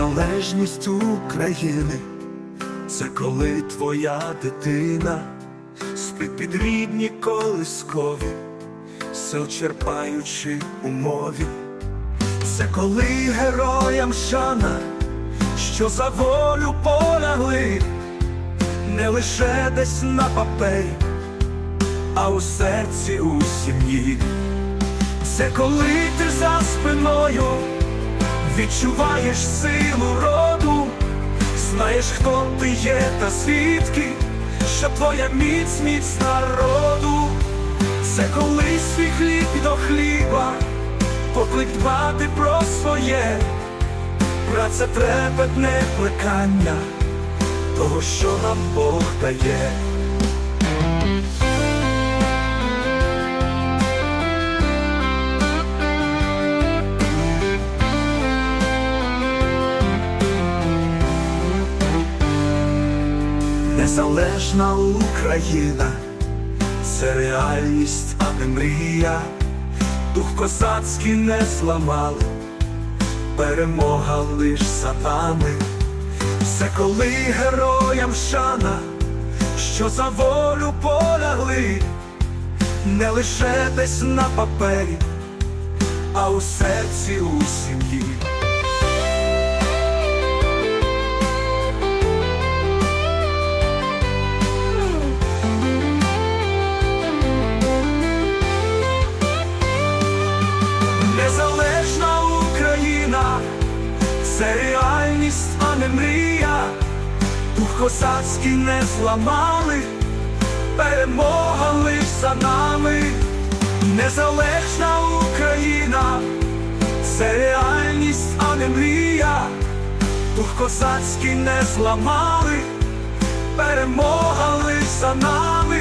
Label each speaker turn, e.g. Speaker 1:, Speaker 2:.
Speaker 1: незалежність України, це коли твоя дитина спить під рідні колискові, сил черпаючи у мові. Це коли героям шана, що за волю полягли, не лише десь на папері, а у серці у сім'ї. Це коли ти за спиною відчуваєш силу роду, знаєш, хто ти є та звідки, що твоя міць міць народу, це коли свій хліб до хліба, поклик дбати про своє, праця трепетне плекання того, що нам Бог дає. Незалежна Україна, це реальність, а не мрія, дух козацький не зламали, перемога лиш нами. Це коли героям шана, що за волю полягли, не лише десь на папері, а у серці у сім'ї. Це реальність, а не мрія, дух козацький не зламали, перемога лиш за нами, незалежна Україна, це реальність, а не мрія, дух козацький не зламали, перемога лиш за нами.